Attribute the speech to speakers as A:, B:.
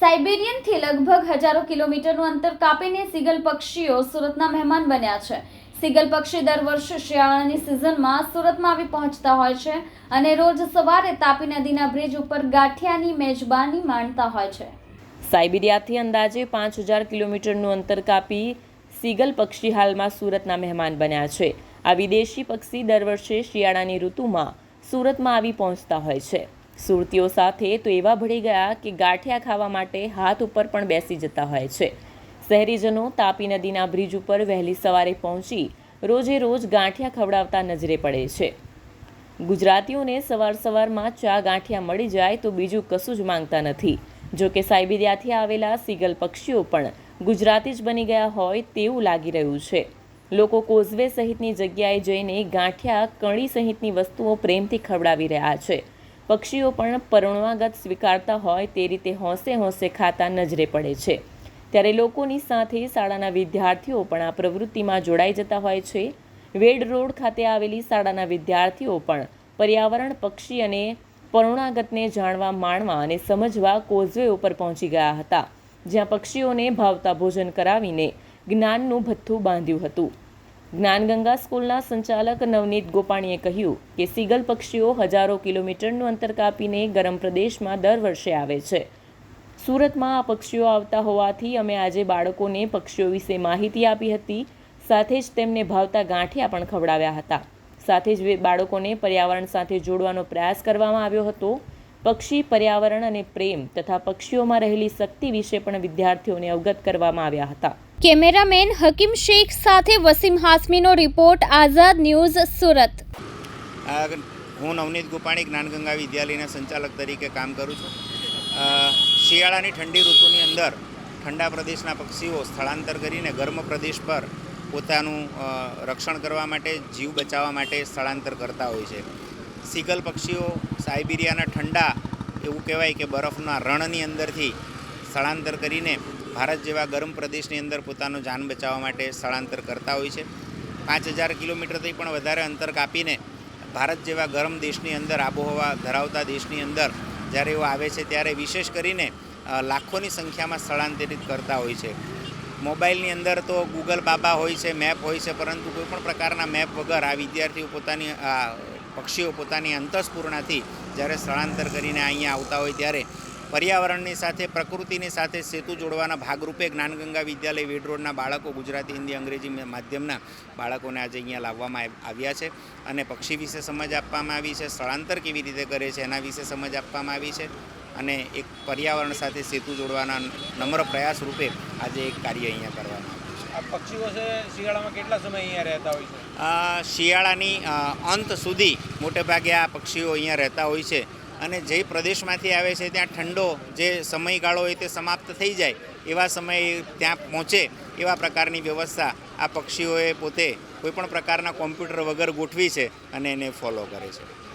A: સાઇબેરિયનથી લગભગ હજારો કિલોમીટરનું અંતર કાપીને સીગલ પક્ષીઓ સુરતના મહેમાન બન્યા છે. સીગલ પક્ષી દર વર્ષે શિયાળાની સિઝનમાં સુરતમાં આવી પહોંચતા હોય છે અને રોજ સવારે તાપી નદીના બ્રિજ ઉપર ગાંઠિયાની મેજબાની માણતા હોય છે.
B: સાઇબિરિયાથી અંદાજે પાંચ હજાર કિલોમીટરનું અંતર કાપી સીગલ પક્ષી હાલમાં સુરતના મહેમાન બન્યા છે. આ વિદેશી પક્ષી દર વર્ષે શિયાળાની ઋતુમાં સુરતમાં આવી પહોંચતા હોય છે. સુરતીઓ સાથે તો એવા ભળી ગયા કે ગાંઠિયા ખાવા માટે હાથ ઉપર પણ બેસી જતા હોય છે. શહેરીજનો તાપી નદીના બ્રિજ ઉપર વહેલી સવારે પહોંચી રોજે રોજ ગાંઠિયા ખવડાવતા નજરે પડે છે. ગુજરાતીઓને સવાર સવારમાં ચા ગાંઠિયા મળી જાય તો બીજું કશું જ માંગતા નથી. જો કે સાઇબિરિયાથી આવેલા સીગલ પક્ષીઓ પણ ગુજરાતી જ બની ગયા હોય તેવું લાગી રહ્યું છે. લોકો કોઝવે સહિતની જગ્યાએ જઈને ગાંઠિયા કણી સહિતની વસ્તુઓ પ્રેમથી ખવડાવી રહ્યા છે. પક્ષીઓ પણ પરણવાગત સ્વીકારતા હોય તે રીતે હોંશે હોંશે ખાતા નજરે પડે છે. ત્યારે લોકોની સાથે શાળાના વિદ્યાર્થીઓ પણ આ પ્રવૃત્તિમાં જોડાઈ જતા હોય છે. વેડ રોડ ખાતે આવેલી શાળાના વિદ્યાર્થીઓ પણ પર્યાવરણ પક્ષી અને પરુણાગતને જાણવા, માણવા અને સમજવા કોઝવે ઉપર પહોંચી ગયા હતા, જ્યાં પક્ષીઓને ભાવતા ભોજન કરાવીને જ્ઞાનનું ભથ્થું બાંધ્યું હતું. જ્ઞાનગંગા સ્કૂલના સંચાલક નવનીત ગોપાણીએ કહ્યું કે સીગલ પક્ષીઓ હજારો કિલોમીટરનું અંતર કાપીને ગરમ પ્રદેશમાં દર વર્ષે આવે છે. સુરતમાં આ પક્ષીઓ આવતા હોવાથી અમે આજે બાળકોને પક્ષીઓ વિશે માહિતી આપી હતી. સાથે જ તેમને ભાવતા ગાંઠિયા પણ ખવડાવ્યા હતા. સાથે જ બાળકોને પર્યાવરણ સાથે જોડવાનો પ્રયાસ કરવામાં આવ્યો હતો. પક્ષી પર્યાવરણ અને પ્રેમ તથા પક્ષીઓમાં રહેલી શક્તિ વિશે પણ વિદ્યાર્થીઓને અવગત કરવામાં આવ્યા હતા.
A: કેમેરામેન હકીમ શેખ સાથે વસીમ હાસમીનો રિપોર્ટ, આઝાદ ન્યૂઝ, સુરત.
C: હું નવનીત ગોપાણી, જ્ઞાનગંગા વિદ્યાલયના સંચાલક તરીકે કામ કરું છું. શિયાળાની ઠંડી ઋતુની અંદર ઠંડા પ્રદેશના પક્ષીઓ સ્થળાંતર કરીને ગરમ પ્રદેશ પર પોતાનું રક્ષણ કરવા માટે, જીવ બચાવવા માટે સ્થળાંતર કરતા હોય છે. સીગલ પક્ષીઓ સાઇબિરિયાના ઠંડા, એવું કહેવાય કે બરફના રણની અંદરથી સ્થળાંતર કરીને ભારત જેવા ગરમ પ્રદેશની અંદર પોતાનું જાન બચાવવા માટે સ્થળાંતર કરતા હોય છે. પાંચ હજાર કિલોમીટરથી પણ વધારે અંતર કાપીને ભારત જેવા ગરમ દેશની અંદર આબોહવા ધરાવતા દેશની અંદર જ્યારે એઓ આવે છે ત્યારે વિશેષ કરીને લાખોની સંખ્યામાં સ્થળાંતરિત કરતા હોય છે. મોબાઈલની અંદર તો ગૂગલ બાબા હોય છે, મેપ હોય છે, પરંતુ કોઈપણ પ્રકારના મેપ વગર આ વિદ્યાર્થીઓ પોતાની પક્ષીઓ પોતાની અંતસ્પૂર્ણાથી જ્યારે સ્થળાંતર કરીને અહીંયા આવતા હોય ત્યારે પર્યાવરણની સાથે પ્રકૃતિની સાથે સેતુ જોડવાના ભાગરૂપે જ્ઞાનગંગા વિદ્યાલય વેડ રોડના બાળકો ગુજરાતી હિન્દી અંગ્રેજી માધ્યમના બાળકોને આજે અહીંયા લાવવામાં આવ્યા છે અને પક્ષી વિશે સમજ આપવામાં આવી છે સ્થળાંતર કેવી રીતે કરે છે એના વિશે સમજ આપવામાં આવી છે અને એક પર્યાવરણ સાથે સેતુ જોડવાના નમ્ર પ્રયાસ રૂપે આજે એક કાર્ય અહીંયા કરવામાં આવ્યું છે.
D: આ પક્ષીઓ છે શિયાળામાં કેટલા સમય અહીંયા રહેતા હોય છે?
C: શિયાળાની અંત સુધી મોટે ભાગે આ પક્ષીઓ અહીંયા રહેતા હોય છે. અને જે પ્રદેશમાંથી આવે છે, ત્યાં ઠંડો જે સમયગાળો હોય તે સમાપ્ત થઈ જાય, એવા સમયે ત્યાં પહોંચે, એવા પ્રકારની વ્યવસ્થા આ પક્ષીઓએ પોતે કોઈપણ પ્રકારના કોમ્પ્યુટર વગર ગોઠવી છે અને એને ફોલો કરે છે.